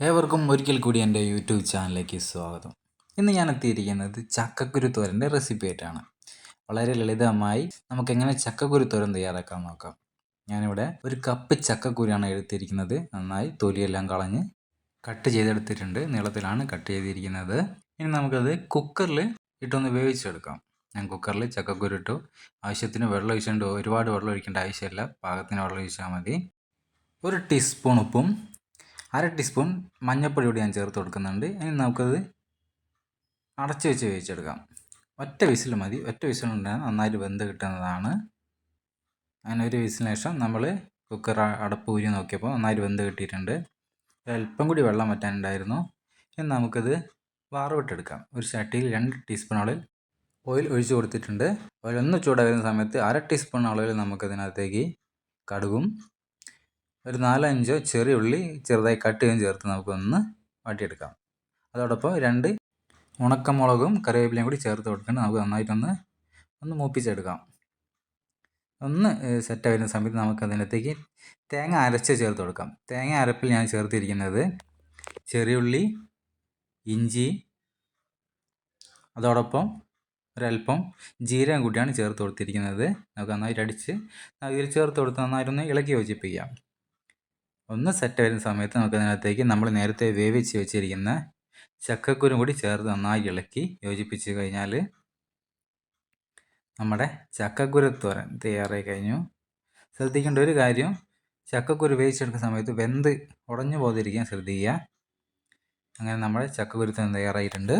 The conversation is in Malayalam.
ഏവർക്കും ഒരിക്കൽ കൂടി എന്റെ യൂട്യൂബ് ചാനലിലേക്ക് സ്വാഗതം. ഇന്ന് ഞാൻ എത്തിയിരിക്കുന്നത് ചക്കക്കുരു തോരന്റെ റെസിപ്പി ആയിട്ടാണ്. വളരെ ലളിതമായി നമുക്ക് എങ്ങനെ ചക്കക്കുരു തോരൻ തയ്യാറാക്കാൻ നോക്കാം. ഞാനിവിടെ ഒരു കപ്പ് ചക്കക്കുരുയാണ് എടുത്തിരിക്കുന്നത്. നന്നായി തൊലിയെല്ലാം കളഞ്ഞ് കട്ട് ചെയ്തെടുത്തിട്ടുണ്ട്. നീളത്തിലാണ് കട്ട് ചെയ്തിരിക്കുന്നത്. ഇനി നമുക്കത് കുക്കറിൽ ഇട്ടൊന്ന് വേവിച്ചെടുക്കാം. ഞാൻ കുക്കറിൽ ചക്കക്കുരു ഇട്ടു. ആവശ്യത്തിന് വെള്ളം ഒഴിച്ചുകൊണ്ട് ഒരുപാട് വെള്ളം ഒഴിക്കേണ്ട ആവശ്യമില്ല. പാകത്തിന് വെള്ളം ഒഴിച്ചാൽ മതി. ഒരു ടീസ്പൂൺ ഉപ്പും അര ടീസ്പൂൺ മഞ്ഞൾപ്പൊടി കൂടി ഞാൻ ചേർത്ത് കൊടുക്കുന്നുണ്ട്. ഇനി നമുക്കത് അടച്ച് വെച്ച് വേവിച്ചെടുക്കാം. ഒറ്റ വിസിൽ മതി. ഒറ്റ വിസിലുണ്ടായാൽ നന്നായിട്ട് വെന്ത് കിട്ടുന്നതാണ്. അങ്ങനെ ഒരു വിസിലിന് ശേഷം നമ്മൾ കുക്കർ അടപ്പ് ഊരി നോക്കിയപ്പോൾ നന്നായിട്ട് വെന്ത് കിട്ടിയിട്ടുണ്ട്. അല്പം കൂടി വെള്ളം വറ്റാനുണ്ടായിരുന്നു. ഇനി നമുക്കത് വാറുവിട്ടെടുക്കാം ഒരു ചട്ടിയിൽ രണ്ട് ടീസ്പൂൺ അളവിൽ ഓയിൽ ഒഴിച്ചു കൊടുത്തിട്ടുണ്ട്. ഓയിൽ ഒന്ന് ചൂടായി സമയത്ത് അര ടീസ്പൂൺ അളവിൽ നമുക്കതിനകത്തേക്ക് കടുകും ഒരു നാലഞ്ചോ ചെറിയ ഉള്ളി ചെറുതായി കട്ട് ചെയ്തും ചേർത്ത് നമുക്കൊന്ന് വാട്ടിയെടുക്കാം. അതോടൊപ്പം രണ്ട് ഉണക്കമുളകും കറിവേപ്പിലയും കൂടി ചേർത്ത് കൊടുക്കണം നമുക്ക് നന്നായിട്ടൊന്ന് ഒന്ന് മൂപ്പിച്ചെടുക്കാം. ഒന്ന് സെറ്റ് വരുന്ന സമയത്ത് നമുക്ക് അതിനകത്തേക്ക് തേങ്ങ അരച്ച് ചേർത്ത് കൊടുക്കാം. തേങ്ങ അരപ്പിൽ ഞാൻ ചേർത്തിരിക്കുന്നത് ചെറിയുള്ളി ഇഞ്ചി അതോടൊപ്പം ഒരല്പം ജീരകം കൂട്ടിയാണ് ചേർത്ത് കൊടുത്തിരിക്കുന്നത്. നമുക്ക് നന്നായിട്ട് അടിച്ച് ഇതിൽ ചേർത്ത് കൊടുത്ത് നന്നായിട്ടൊന്ന് ഇളക്കി യോജിപ്പിക്കാം. ഒന്ന് സെറ്റ് വരുന്ന സമയത്ത് നമുക്ക് അതിനകത്തേക്ക് നമ്മൾ നേരത്തെ വേവിച്ച് വെച്ചിരിക്കുന്ന ചക്കക്കുരും കൂടി ചേർത്ത് നന്നായി ഇളക്കി യോജിപ്പിച്ച് കഴിഞ്ഞാൽ നമ്മുടെ ചക്കക്കുരത്തോരൻ തയ്യാറായി കഴിഞ്ഞു. ശ്രദ്ധിക്കേണ്ട ഒരു കാര്യം ചക്കക്കുരു വേവിച്ചെടുക്കുന്ന സമയത്ത് വെന്ത് ഉടഞ്ഞു പോകാതിരിക്കാൻ ശ്രദ്ധിക്കുക. അങ്ങനെ നമ്മുടെ ചക്കക്കുരുത്തോരൻ തയ്യാറായിട്ടുണ്ട്.